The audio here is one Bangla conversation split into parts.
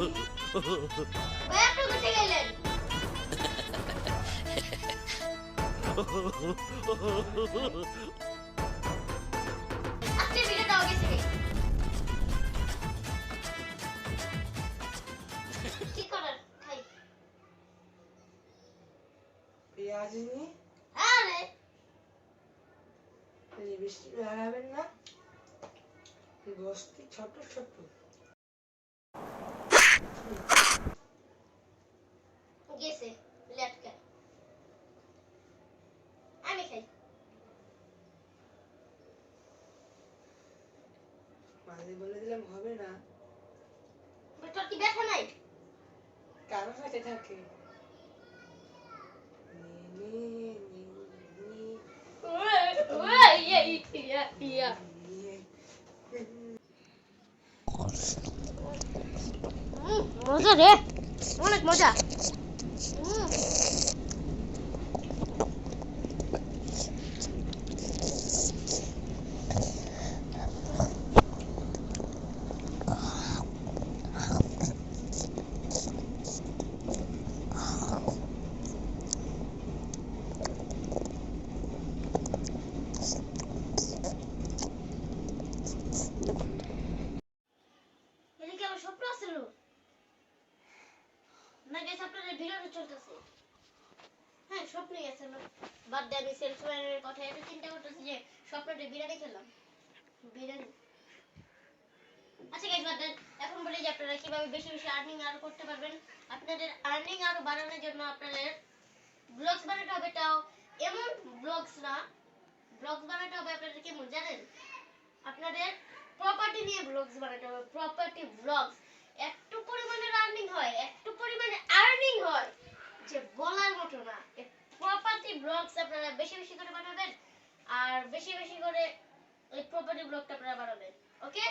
ভাই আপনি কোথায় গেলেন। আজকে ভিডিওটা আগে থেকে। কি করার? খাই পেঁয়াজ নিয়ে আরে লিপস্টিক লাগাবেন না। গোষ্ঠী ছোট ছোট গেছে লেটকা আমি খাই মাঝে বলে দিলাম হবে না। তোর কি ব্যথা নাই? কারও সাথে থাকে। মজা রে। অনেক মজা উম। এদিকে আমার স্বপ্ন আছিল না গেছে আপনাদের ভিডিওটা চলতেছে। হ্যাঁ স্বপ্নই আছে আমার। বার্থডে আমি সেলসম্যানের কথা এটা চিন্তা করতেছি যে স্বপ্নটা বিরিয়ানি খেলাম। বিরিয়ানি। আচ্ছা গাইস বাদ এখন বলি যে আপনারা কীভাবে বেশি বেশি আর্নিং আরও করতে পারবেন, আপনাদের আর্নিং আরও বাড়ানোর জন্য আপনাদের ব্লগস বানাতে হবে। তাও এমন ব্লগস না ব্লগস বানাতে হবে আপনাদের কেমন জানেন? আপনাদের প্রপার্টি নিয়ে ব্লগস বানাতে হবে প্রপার্টি ব্লগস একটু পরিমাণে আর্নিং হয় পরিমাণে আর্নিং হয়। যে বলার মতো না। প্রপার্টি ব্লগস আপনারা বেশি বেশি করে বানাবেন, আর বেশি বেশি করে ওই প্রপার্টি ব্লগটা আপনারা বানাবেন ওকে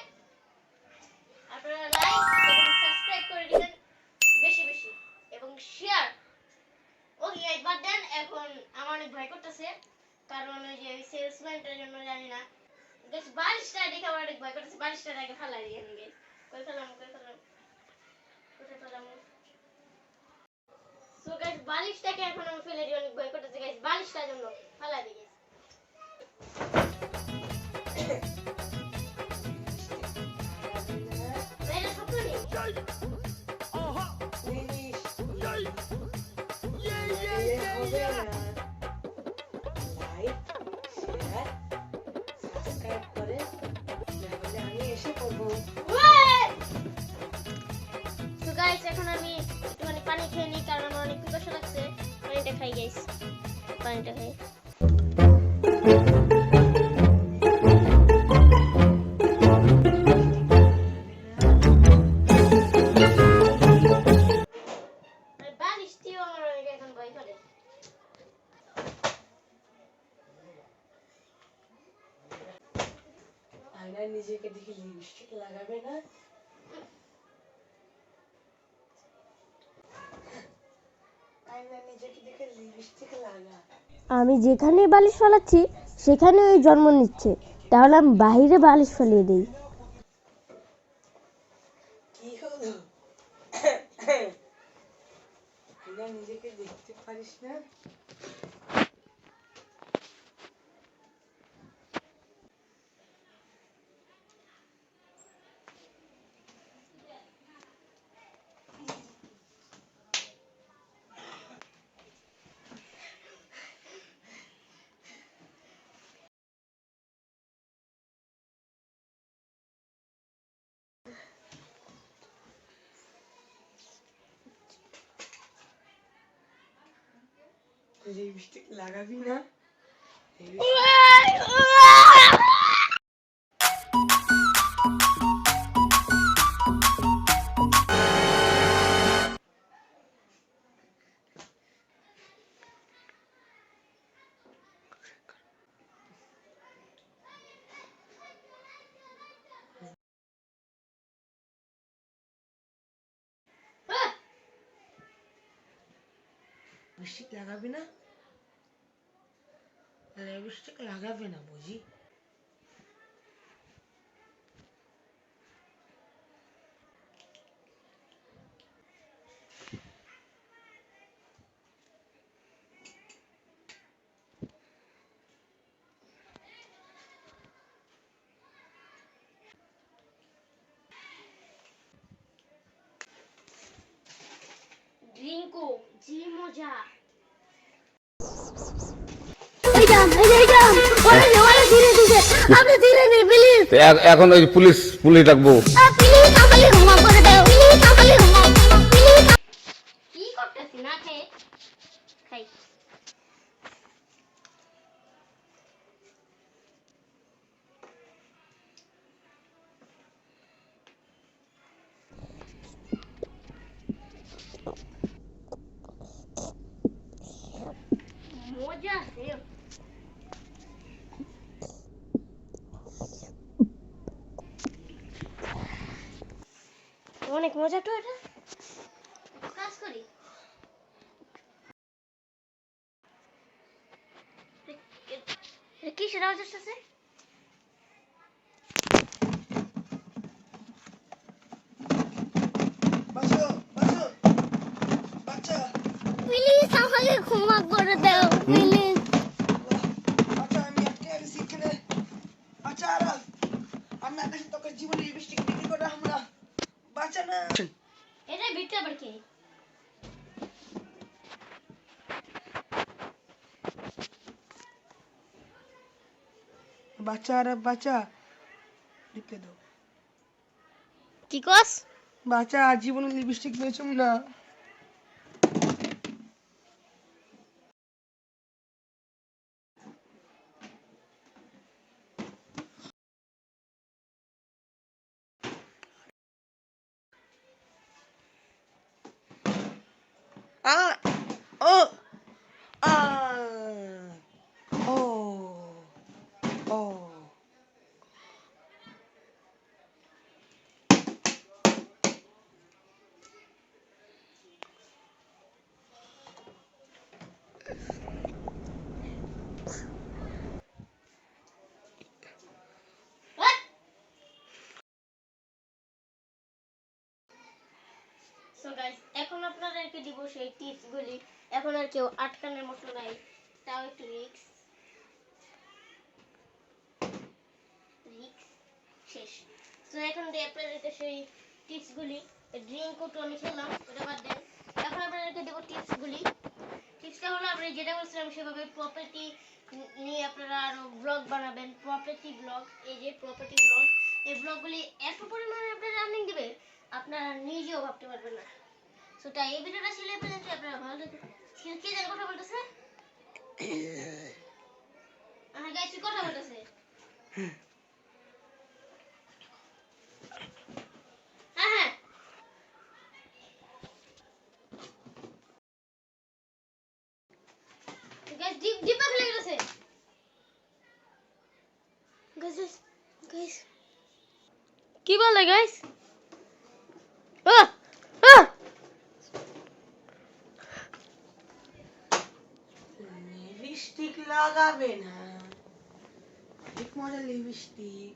আপনারা লাইক এবং সাবস্ক্রাইব করে দিবেন বেশি বেশি, এবং শেয়ার ওকে গাইস বাদ দেন, এখন আমার অনেক ভয় করতেছে, কারণ ওই যে সেলসম্যানটার জন্য জানি না। গাইস বালিশটা দেখে আমার অনেক ভয় করতেছে বালিশটা আগে ফালাই দিয়ে গাইস কই ফেলাম কই ফেলাম? কোথায় ফেলাম? সো গাইস বালিশটাকে এখন আমি ফেলে দিয়ে অনেক ভয় করতেছে গাইস বালিশটার জন্য ফালাই দিই এখন আমি একটুখানি পানি খেয়ে নিই, কারণ পানিটা খাই গাইস পানিটা খাই। নিজেকে দেখে লিপস্টিক লাগাবে না আয়নায় নিজেকে দেখে লিপস্টিক লাগা আমি যেখানে বালিশ ফেলাচ্ছি সেখানে ওই জন্ম নিচ্ছে। তাহলে আমি বাহিরে বালিশ ফেলিয়ে দিই কি হলো আয়নায় নিজেকে দেখতে পারিস না লিপস্টিক লাগাবি না লিপস্টিক লাগাবি না? লিপস্টিক লাগাবে না বুঝি ড্রিঙ্কো জি তো এ- এখন ওই পুলিশ পুলিশ ডাকবো। অনেক মজা তো এটা। কাজ করি। বাঁচো বাঁচো বাচ্চা প্লিজ আমাকে ক্ষমা করে দাও প্লিজ বাচ্চা আমি আটকে গেছি এখানে বাচ্চা আর আমি আকাশে তোকে জীবনে লিপস্টিক বিক্রি করে আমরা বাচ্চা না এটা বিটটা আবার কি? বাচ্চা আর বাচ্চা। লিখে দাও। কি কস? বাচ্চা আর জীবনে লিপস্টিক পেয়েছ না Ah! Oh! সো গাইস এখন আপনাদেরকে দিব সেই টিপস গুলি এখন আর কেউ আটকানোর মতো নাই। তাও একটু রিক্স। শেষ। এখন দিয়ে আপনাদেরকে সেই আমি খেলাম ওটা বাদ দেন। এখন আপনাদেরকে হলো, আপনি যেটা বলছিলাম, সেভাবে প্রপার্টি নিয়ে আপনারা ব্লগ বানাবেন। এই যে ব্লগ এই এত পরিমাণে আপনার রানিং দিবে। আপনারা নিজেও ভাবতে পারবেন না। সো এই ভিডিওটা ছিল, এই পর্যন্ত আপনারা ভালো কে যেন কথা বলতেছে? হ্যাঁ গাইস কথা বলতেছে? হ্যাঁ হ্যাঁ। কি বলে, গাইস? আহ আহ লিপস্টিক লাগাবে না ঠিক মজা লিপস্টিক